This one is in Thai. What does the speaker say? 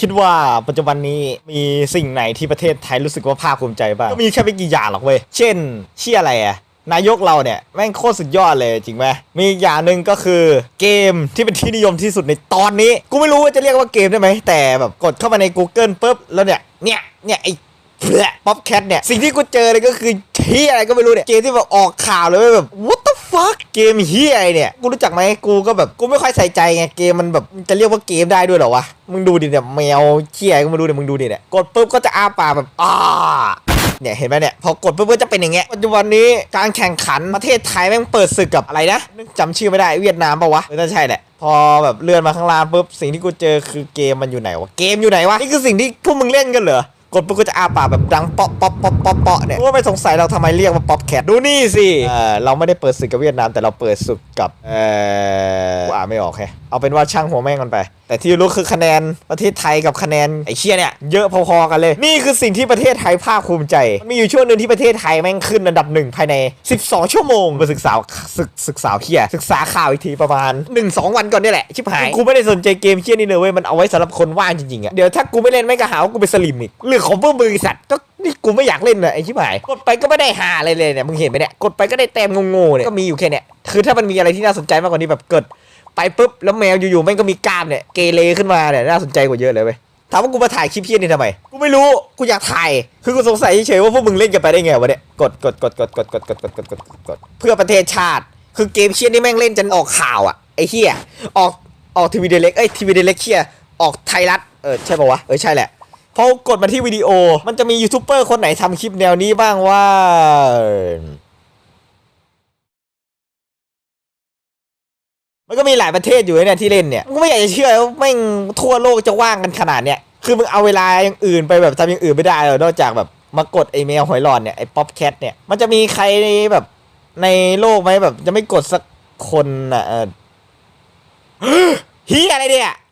คิดว่าปัจจุบันนี้มีสิ่งไหนที่ประเทศไทยรู้สึกว่าภาคภูมิใจบ้างก็มีแค่ไม่กี่อย่างหรอกเว้ย เช่น เชี่ยอะไรอะนายกเราเนี่ย แม่งโคตรสุดยอดเลยจริงไหมมีอย่างหนึ่งก็คือเกมที่เป็นที่นิยมที่สุดในตอนนี้ กูไม่รู้ว่าจะเรียกว่าเกมได้ไหม แต่แบบกดเข้ามาใน Google ปุ๊บแล้วเนี่ย เนี่ย เนี่ยไอ้ป๊อปแคทเนี่ย สิ่งที่กูเจอเลยก็คือเฮียอะไรก็ไม่รู้เนี่ย เกมที่แบบออกข่าวเลยเว้ยแบบ what the fuck เกมเฮียไรเนี่ย กูรู้จักไหมกูก็แบบกูไม่ค่อยใส่ใจไงเกมมันแบบจะเรียกว่าเกมได้ด้วยเหรอวะมึงดูดิเนี่ยแมวเฮียก็มาดูดิมึงดูดิเนี่ยกดปุ๊บก็จะอ้าปากแบบอ้าเนี่ยเห็นไหมเนี่ยพอกดปุ๊บก็จะเป็นอย่างเงี้ยปัจจุบันนี้การแข่งขันประเทศไทยแม่งเปิดศึกกับอะไรนะจำชื่อไม่ได้เวียดนามปะวะไม่น่าใช่แหละพอแบบเลื่อนมาข้างล่างปุ๊บสิ่งที่กูเจอคือเกมมันอยู่ไหนวะเกมอยู่ไหนวะนี่คือสิ่งที่พวกมึงเล่นกันเหรอ กดปุ๊บก็จะอาปากแบบดังเปาะเปาะเปาะเปาะเปาะเนี่ยว่าไม่สงสัยเราทำไมเรียกว่าป๊อปแคทดูนี่สิเออเราไม่ได้เปิดศึกกับเวียดนามแต่เราเปิดศึกกับเออกูอ่านไม่ออกแฮะเอาเป็นว่าช่างหัวแม่งกันไป แต่ที่รู้คือคะแนนประเทศไทยกับคะแนนไอ้เชี่ยเนี่ยเยอะพอๆกันเลย นี่คือสิ่งที่ประเทศไทยภาคภูมิใจมันมีอยู่ช่วงหนึ่งที่ประเทศไทยแม่งขึ้นอันดับหนึ่งภายใน 12 ชั่วโมงไปศึกษาศึกศึกษาเฮียศึกษาข่าวอีกทีประมาณ 1-2 วันก่อนนี่แหละชิบหายกูไม่ได้สนใจเกมเชี่ยนี่เลยเว้ยมันเอาไว้สำหรับคนว่างจริงๆอะเดี๋ยวถ้ากูไม่เล่นไม่งก็หาว่ากูเป็นสลิมอีกเรื่องของพวกมือไอ้สัตว์ก็นี่กูไม่อยากเล่นเลยไอ้ชิบหายกดไปก็ไม่ได้หาอะไรเลยเนี่ยมึงเห็นไหมเนี่ยกดไปก็ได้แต้มงงๆเนี่ยก็มีอยู่แค่เนี่ยคือถ้ามันมีอะไรที่น่าสนใจมากกว่านี้แบบเกิด ไปปุ๊บแล้วแมวอยู่ๆแม่งก็มีกล้ามเนี่ยเกเรขึ้นมาเนี่ยน่าสนใจกว่าเยอะเลยเว้ยถามว่ากูมาถ่ายคลิปเพี้ยนี่ทำไมกูไม่รู้กูอยากถ่ายคือกูสงสัยเฉยๆว่าพวกมึงเล่นกันไปได้ไงวะเนี่ยกดกดกดกดกดกดกดกดกดกดกดเพื่อประเทศชาติ คือเกมเชี่ยนี่แม่งเล่นจนออกข่าวอะไอ้เหี้ยออกออกทีวีเดเล็กเอ้ยทีวีเดเล็กเชี่ยออกไทยรัฐเออใช่ป่าวะเออใช่แหละ พอกดมาที่วิดีโอ มันจะมียูทูบเบอร์คนไหนทำคลิปแนวนี้บ้างว่ามันก็มีหลายประเทศอยู่เนี่ยที่เล่นเนี่ยกูไม่อยากจะเชื่อว่าแม่งทั่วโลกจะว่างกันขนาดเนี้ยคือมึงเอาเวลาอย่างอื่นไปแบบทำอย่างอื่นไม่ได้หรอกนอกจากแบบมากดไอแมวหอยหลอดเนี่ยไอป๊อปแคทเนี่ย มันจะมีใครในแบบในโลกไหมแบบจะไม่กดสักคนอะเฮียอะไรเนี่ย